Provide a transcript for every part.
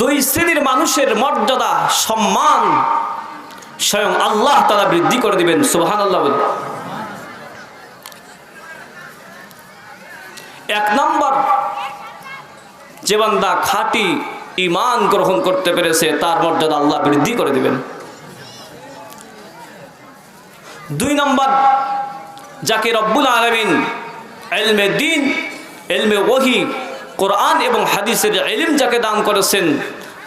দুই শ্রেণির মানুষের মর্যাদা, সম্মান স্বয়ং আল্লাহ তারা বৃদ্ধি করে দিবেন সুবাহান আল্লাহ এক নম্বর, যে বান্দা খাঁটি ইমান গ্রহণ করতে পেরেছে, তার মর্যাদা আল্লাহ বৃদ্ধি করে দিবেন। দুই নম্বর, যাকে রব্বুল আলমিন এলমে দিন এলমে ওহি কোরআন এবং হাদিসের এলিম যাকে দান করেছেন,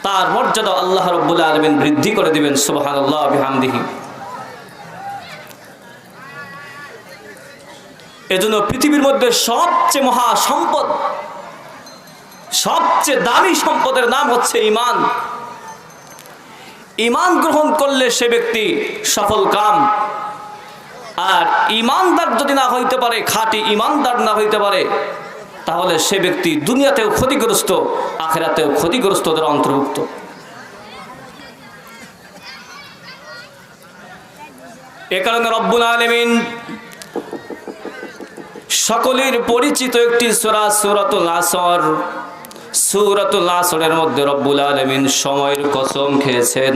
তার মর্যাদা আল্লাহ রব্বুল আলমিন বৃদ্ধি করে দিবেন সুবাহান আল্লাহ বিহামদিহি। এজন্য পৃথিবীর মধ্যে সবচেয়ে মহা সম্পদ, সবচেয়ে দামি সম্পদের নাম হচ্ছে ইমান ইমান গ্রহণ করলে সে ব্যক্তি সফল কাম। আর ইমানদার যদি না হইতে পারে, খাঁটি ইমানদার না হইতে পারে তাহলে সে ব্যক্তি দুনিয়াতেও ক্ষতিগ্রস্ত, আখেরাতেও ক্ষতিগ্রস্তদের অন্তর্ভুক্ত। এ কারণে রব্বুল আলমিন সকলের পরিচিত একটি সোরা, সুরাতুল আসর, সুরাতুল আসরের মধ্যে রব্বুল আলমিন সময়ের কসম খেয়েছেন।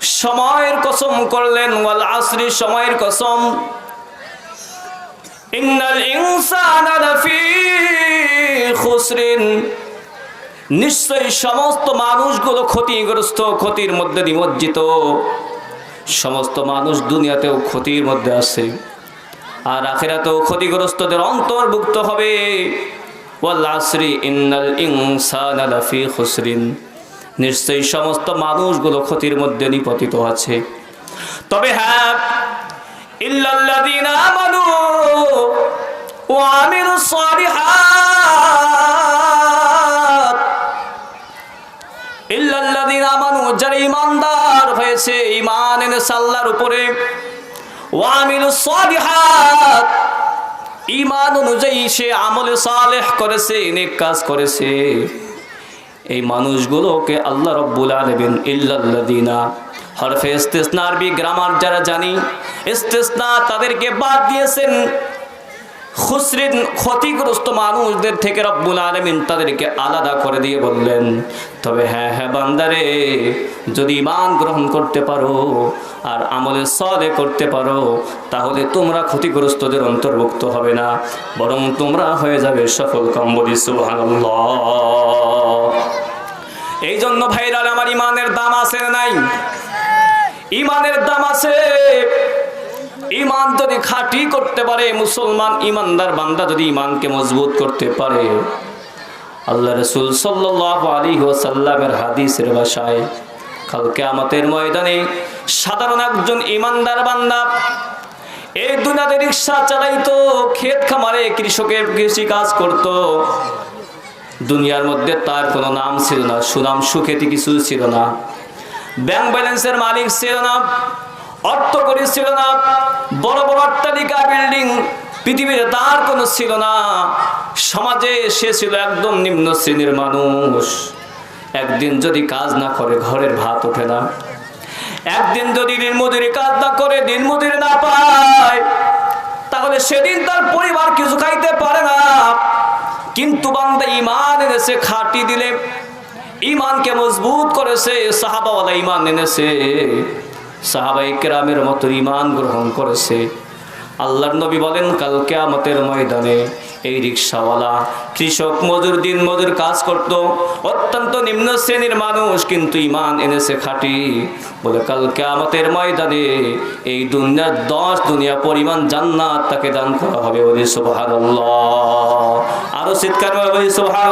সময়ের কসম করলেন, ওয়াল আসরি সময়ের কসম। ইন্নাল ইনসানা লাফি খুসরিন। নিশ্চয়ই সমস্ত মানুষগুলো ক্ষতিগ্রস্ত, ক্ষতির মধ্যে নিমজ্জিত। সমস্ত মানুষ দুনিয়াতেও ক্ষতির মধ্যে আছে। আর আখেরাতেও ক্ষতিগ্রস্তদের অন্তর্ভুক্ত হবে। ওয়াল আসরি ইন্নাল ইনসানা লাফি খুসরিন। নিশ্চয়ই সমস্ত মানুষগুলো ক্ষতির মধ্যে নিপতিত আছে। তবে হ্যাঁ ইল্লাল্লাযীনা ঈমানদার হয়েছে উপরে অনুযায়ী সে আমলে সালেহ করেছে, নেক কাজ করেছে। এই মানুষগুলোকে আল্লাহ রব্বুল আলমিন ইল্লাল্লাদিনা হরফে ইস্তেসনা আরবি গ্রামার যারা জানি, ইস্তেসনা তাদেরকে বাদ দিয়েছেন। খুসরিন ক্ষতিগ্রস্ত মানুষদের থেকে রব্বুল আলমিন তাদেরকে আলাদা করে দিয়ে বললেন, তবে হ্যাঁ হ্যাঁ বান্দারে, যদি ইমান গ্রহণ করতে পারো আর আমলে সলে করতে পারো, তাহলে তোমরা ক্ষতিগ্রস্তদের অন্তর্ভুক্ত হবে না, বরং তোমরা হয়ে যাবে সফল কম্বলি, সুবহানাল্লাহ। এই জন্য ভাইরাল, আমার ইমানের দাম আছে নাই? ইমানের দাম আছে। ইমান যদি খাঁটি করতে পারে, মুসলমান ইমানদার বান্দা যদি ইমানকে মজবুত করতে পারে। আল্লাহ রসুল সাল্লাহ আলী ওসাল্লামের হাদিসের বাসায় কালকে আমাদের ময়দানে সাধারণ একজন ইমানদার বান্দা এই দুনিয়াতে রিক্সা চালাইতো, ক্ষেত খামারে কৃষকের কৃষি কাজ করতো। দুনিয়ার মধ্যে তার কোনো নাম ছিল না, সুনাম সুখেতি কিছু ছিল না। ব্যাংক ব্যালেন্সের মালিক ছিল না। অর্থ করি ছিল না। বড় বড় অট্টালিকা, বিল্ডিং, পৃথিবীর তার কোনো ছিল না। সমাজে সে ছিল একদম নিম্ন শ্রেণির মানুষ। একদিন যদি কাজ না করে, ঘরের ভাত ওঠে না। একদিন যদি দিন মজুরি কাজ না করে দিন মজুরি না পায়, তাহলে সেদিন তার পরিবার কিছু খাইতে পারে না। কিন্তু বান্দা ইমান এনেছে, খাটি দিলে। ইমানকে মজবুত করেছে, সাহাবাওয়ালা ইমান এনেছে। সাহাবাই কেরামের মতো ইমান গ্রহণ করেছে। আল্লাহর নবী বলেন কালকে আমাদের ময়দানে এই রিক্সাওয়ালা কৃষক মজুর, দিন মজুর কাজ করত। অত্যন্ত নিম্ন শ্রেণির মানুষ কিন্তু ইমান এনেছে খাটি। বলে কালকে আমাদের ময়দানে এই দুনিয়ার দশ দুনিয়া পরিমাণ জান্নাত তাকে দান করা হবে। বলি সোহার আরও চিৎকার করে বলি সোহার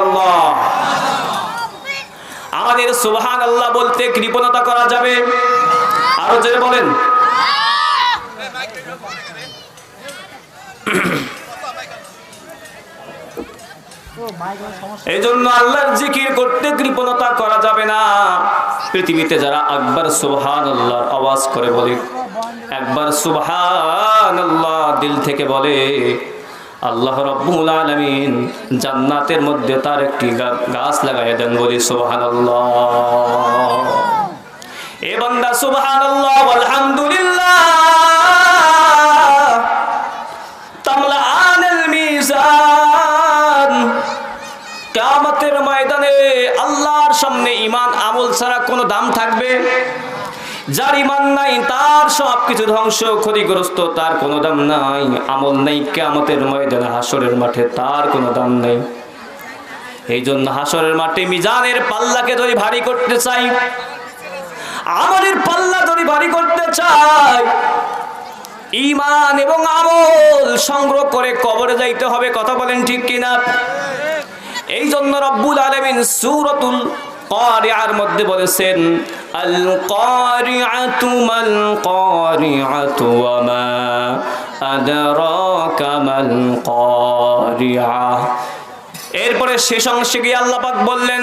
আমাদের সোহান আল্লাহ বলতে কৃপণতা করা যাবে। আরও যে বলেন। এই জন্য আল্লাহর জিকির করতে কৃপণতা করা যাবে না। পৃথিবীতে যারা একবার সুবহান আল্লাহর আওয়াজ করে বলে, একবার সুবহান আল্লাহ দিল থেকে বলে, আল্লাহ রব্বুল আলামিন জান্নাতের মধ্যে তার একটি গাছ লাগাই দেন বলি সুবহান আল্লাহ এ বান্দা সুবহান আল্লাহ মিজান। কিয়ামতের ময়দানে আল্লাহর সামনে ঈমান আমল ছাড়া কোনো দাম থাকবে? যার ঈমান নাই, তার সব কিছু ধ্বংস, ক্ষতিগ্রস্ত, তার কোনো দাম নাই। আমল নাই কিয়ামতের ময়দানে হাসরের মাঠে তার কোনো দাম নাই। এই জন্য হাসরের মাঠে মিজানের পাল্লাকে যদি ভারী করতে চাই আমলের পাল্লা যদি ভারী করতে চাই। ইমান এবং আমল সংগ্রহ করে কবরে যাইতে হবে, কথা বলেন ঠিক কিনা? এই জন্য রব্বুল আলমিন সুরতুল কারিয়ার মধ্যে বলেছেন, আল কারিআতু মাল কারিআতু ওয়া মা আদরাকা এরপরে শেষ অংশে গিয়ে আল্লাহ পাক বললেন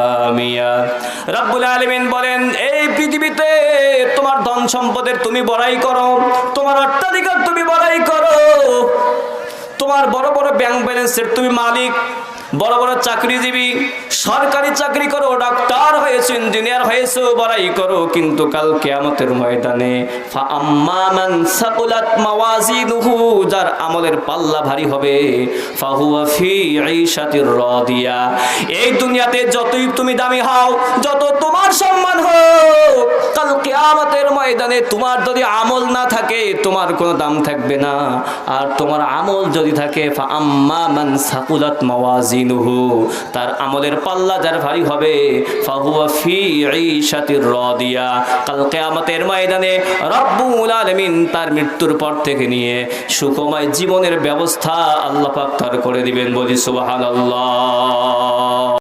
রব্বুল আলমিন বলেন, এই পৃথিবীতে তোমার ধন সম্পদের তুমি বড়াই করো, তোমার অট্টাধিকার তুমি বড়াই করো, তোমার বড় বড় ব্যাংক ব্যালেন্সের তুমি মালিক, বড় বড় চাকরিজীবী, সরকারি চাকরি করো ডাক্তার হয়েছো ইঞ্জিনিয়ার হয়েছো, বড়াই করো, কিন্তু কাল কেয়ামতের ময়দানে ফা আম্মা মান সাকুলাত মাওয়াজিনুহু, যার আমলের পাল্লা ভারী হবে, ফাহুয়া ফি ঈশাতির রাদিয়া। এই দুনিয়াতে যতই তুমি দামি হও, যত তোমার সম্মান হোক, কাল কেয়ামতের ময়দানে তোমার যদি আমল না থাকে, তোমার কোনো দাম থাকবে না। আর তোমার আমল যদি থাকে আম্মা মান সাকুলাত মাওয়াজিনুহু, তার আমলের পাল্লা যার ভারী হবে, ফাহুয়া ফি ময়দানে তার মৃত্যুর পর থেকে নিয়ে সুকময় জীবনের ব্যবস্থা আল্লাহ করে দিবেন বলি সুবহানাল্লাহ।